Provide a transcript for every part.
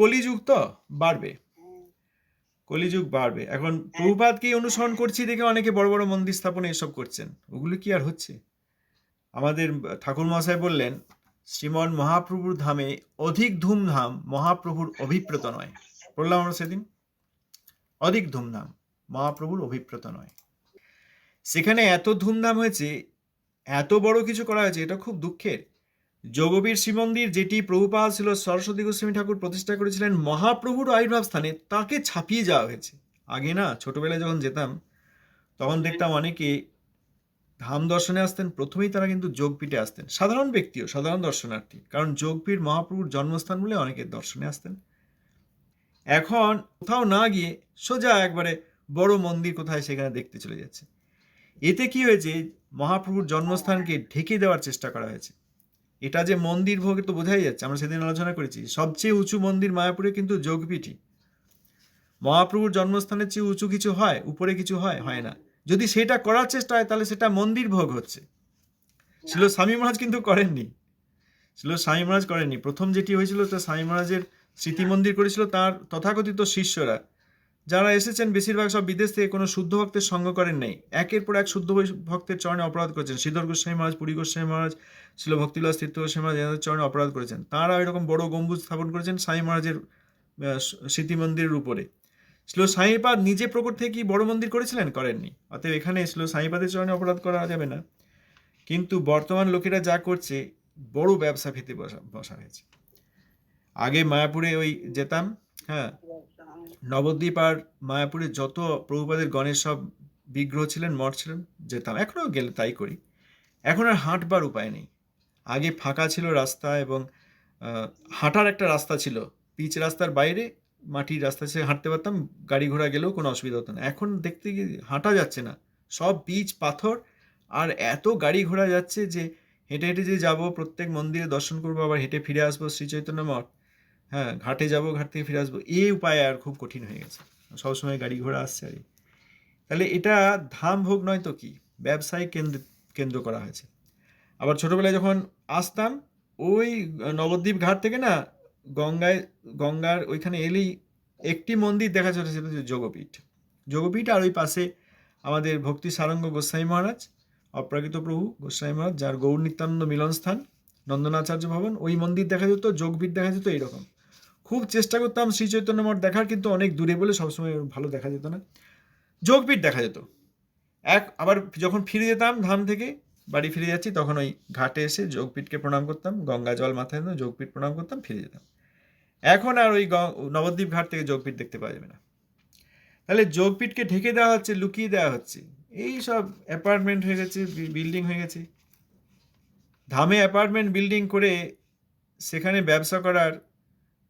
কলিযুগ তো বাড়বে। কলিযুগ বাড়বে। এখন প্রভুপাতকেই অনুসরণ করছি দেখে অনেকে বড় বড় মন্দির স্থাপনে এসব করছেন। ওগুলো কি আর হচ্ছে? আমাদের ঠাকুর মহাশয় বললেন শ্রীমন মহাপ্রভুর ধামে অধিক ধুমধাম মহাপ্রভুর অভিপ্রেত নয়। বললাম আমরা সেদিন। অধিক ধুমধাম মহাপ্রভুর অভিপ্রেত নয়। সেখানে এত ধুমধাম হয়েছে এত বড় কিছু করা হয়েছে এটা খুব দুঃখের। যোগবীর শ্রীমন্দির, যেটি প্রভুপাল ছিল, সরস্বতী গোস্বামী ঠাকুর প্রতিষ্ঠা করেছিলেন, মহাপ্রভুর আবির্ভাব স্থানে, তাকে ছাপিয়ে যাওয়া হয়েছে। আগে না, ছোটবেলায় যখন যেতাম, তখন দেখতাম অনেকে ধাম দর্শনে আসতেন, প্রথমেই তারা কিন্তু যোগপীঠে আসতেন। সাধারণ ব্যক্তিও, সাধারণ দর্শনার্থী। কারণ যোগপীঠ মহাপ্রভুর জন্মস্থান বলে অনেকে দর্শনে আসতেন। এখন কোথাও না গিয়ে সোজা একবারে বড় মন্দির কোথায় সেখানে দেখতে চলে যাচ্ছে। এতে কি হয়েছে, মহাপ্রভুর জন্মস্থানকে ঢেকে দেওয়ার চেষ্টা করা হয়েছে। এটা যে মন্দির ভোগে তো বোঝাই যাচ্ছে, আমরা সেদিন আলোচনা করেছি। সবচেয়ে উঁচু মন্দির মায়াপুরে কিন্তু যোগপীঠই। মহাপ্রভুর জন্মস্থানের চেয়ে উঁচু কিছু হয়, উপরে কিছু হয় হয় না। যদি সেটা করার চেষ্টা হয়, তাহলে সেটা মন্দির ভোগ হচ্ছে। ছিল স্বামী মহারাজ কিন্তু করেননি। ছিল স্বামী মহারাজ করেননি। প্রথম যেটি হয়েছিল, তা স্বামী মহারাজের স্মৃতি মন্দির করেছিল, তার তথাকথিত শিষ্যরা। যারা এসেছেন, বেশিরভাগ সব বিদেশ থেকে কোনো শুদ্ধ ভক্তের সঙ্গ করেন নাই। একের পর এক শুদ্ধ ভক্তের চরণে অপরাধ করেছেন। শ্রীধর গোস্বামী মহারাজ, পুরী গোস্বামী মহারাজ ছিল ভক্তিলাস তীর্থ গোস্বামী মহারাজ, এনাদের চরণে অপরাধ করেছেন। তারা এরকম বড় গম্বুজ স্থাপন করেছেন স্বামী মহারাজের স্মৃতি মন্দিরের উপরে। ছিল সাইপাদ নিজে প্রকট থেকে কি বড় মন্দির করেছিলেন? করেননি। অতএব এখানে ছিল সাইপাদের চরণে অপরাধ করা যাবে না। কিন্তু বর্তমান লোকেরা যা করছে, বড় ব্যবসা ভিত্তি বসা বসা হয়েছে। আগে মায়াপুরে ওই যেতাম হ্যাঁ নবদ্বীপ আর মায়াপুরে যত প্রভুপাদের গণের সব বিগ্রহ ছিলেন, মঠ ছিলেন, যেতাম। এখনও গেলে তাই করি। এখন আর হাঁটবার উপায় নেই। আগে ফাঁকা ছিল রাস্তা এবং হাঁটার একটা রাস্তা ছিল। পিচ রাস্তার বাইরে, মাটির রাস্তা ছিল হাঁটতে পারতাম, গাড়ি ঘোড়া গেলেও কোনো অসুবিধা হতো না। এখন দেখতে গিয়ে হাঁটা যাচ্ছে না। সব পিচ, পাথর আর এত গাড়ি ঘোড়া যাচ্ছে যে হেঁটে হেঁটে যে যাব, প্রত্যেক মন্দিরে দর্শন করব, আবার হেঁটে ফিরে আসব শ্রী চৈতন্য মঠ। হ্যাঁ ঘাটে যাব, ঘাট থেকে ফিরে আসব, এই উপায় আর খুব কঠিন হয়ে গেছে। সবসময় গাড়ি ঘোড়া আসছে আর। তাহলে এটা ধাম ভোগ নয় তো কি? ব্যবসায়িক কেন্দ্র কেন্দ্র করা হয়েছে। আবার ছোটবেলায় যখন আসতাম, ওই নবদ্বীপ ঘাট থেকে না, গঙ্গায়, গঙ্গার ওইখানে এলেই একটি মন্দির দেখা সেটা হচ্ছে যোগপীঠ। যোগপীঠ আর ওই পাশে আমাদের ভক্তি সারঙ্গ গোস্বামী মহারাজ, অপ্রাকৃত প্রভু গোস্বামী মহারাজ, যার গৌর নিত্যানন্দ মিলনস্থান, নন্দনাচার্য ভবন, ওই মন্দির দেখা যেত, যোগপীঠ দেখা যেত, এইরকম। খুব চেষ্টা করতাম শ্রী চৈতন্য মঠ দেখার, কিন্তু অনেক দূরে বলে সবসময় ভালো দেখা যেত না। যোগপীঠ দেখা যেত। এক, আবার যখন ফিরে যেতাম ধাম থেকে, বাড়ি ফিরে যাচ্ছি, তখন ওই ঘাটে এসে যোগপীঠকে প্রণাম করতাম, গঙ্গা জল মাথায় নিয়ে যোগপীঠ প্রণাম করতাম, ফিরে যেতাম। এখন আর ওই নবদ্বীপ ঘাট থেকে যোগপীঠ দেখতে পাওয়া যাবে না। তাহলে যোগপীঠকে ঢেকে দেওয়া হচ্ছে, লুকিয়ে দেওয়া হচ্ছে, এই সব অ্যাপার্টমেন্ট হয়ে গেছে বিল্ডিং হয়ে গেছে। ধামে অ্যাপার্টমেন্ট বিল্ডিং করে সেখানে ব্যবসা করার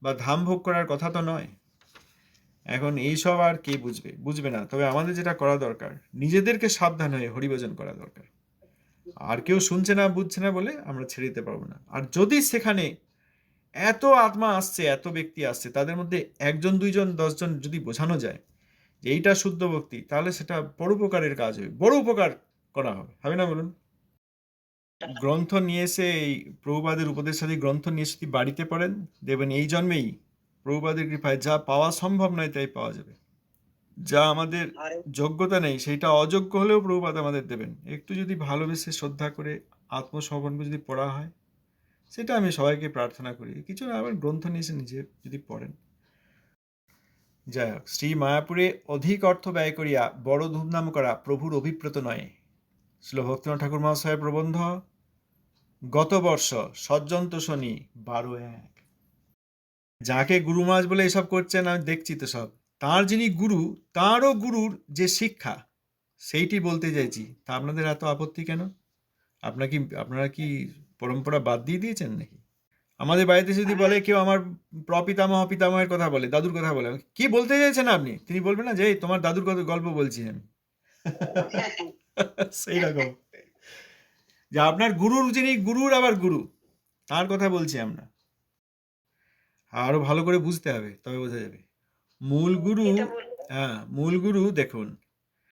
বা ধাম ভোগ করার কথা তো নয়। এখন এই সব আর কে বুঝবে? বুঝবে না। তবে আমাদের যেটা করা দরকার, নিজেদেরকে সাবধান হয়ে হরিভজন করা দরকার। আর কেউ শুনছে না, বুঝছে না বলে আমরা ছেড়ে দিতে পারব না। আর যদি সেখানে এত আত্মা আসছে, এত ব্যক্তি আসছে, তাদের মধ্যে একজন, দুইজন, দশজন যদি বোঝানো যায় যে এইটা শুদ্ধ ভক্তি, তাহলে সেটা বড় উপকারের কাজ হবে। বড় উপকার করা হবে। হবে না বলুন? গ্রন্থ নিয়ে এসে এই প্রভুপাদের উপদেশাদি গ্রন্থ নিয়ে এসে বাড়িতে পড়েন দেবেন এই জন্মেই প্রভুপাদের কৃপায় যা পাওয়া সম্ভব নয় তাই পাওয়া যাবে। যা আমাদের যোগ্যতা নেই সেটা অযোগ্য হলেও প্রভুপাদ আমাদের দেবেন। একটু যদি ভালোবেসে শ্রদ্ধা করে আত্মসমর্পণ যদি পড়া হয় সেটা আমি সবাইকে প্রার্থনা করি। কিছু না আবার গ্রন্থ নিয়ে এসে নিজে যদি পড়েন। যাই হোক শ্রী মায়াপুরে অধিক অর্থ ব্যয় করিয়া বড় ধুমধাম করা প্রভুর অভিপ্রেত নয়। শ্রী ভক্তিনাথ ঠাকুর মহাশয়ের প্রবন্ধ গত বর্ষ সজ্জন্ত শনি বারো এক। যাকে গুরু মাস বলে এসব করছেন আমি দেখছি তো সব। তার যিনি গুরু তারও গুরুর যে শিক্ষা সেইটি বলতে চাইছি। তা আপনাদের এত আপত্তি কেন? আপনার কি আপনারা কি পরম্পরা বাদ দিয়ে দিয়েছেন নাকি? আমাদের বাড়িতে যদি বলে কেউ আমার প্রপিতামহ পিতামহের কথা বলে দাদুর কথা বলে কি বলতে চাইছেন আপনি? তিনি বলবেন না যে তোমার দাদুর কথা গল্প বলছি আমি। সেই রকম যে আপনার গুরুর যিনি গুরুর আবার গুরু তার কথা বলছি আমরা। আরও ভালো করে বুঝতে হবে তবে বোঝা যাবে। মূল গুরু হ্যাঁ মূল গুরু দেখুন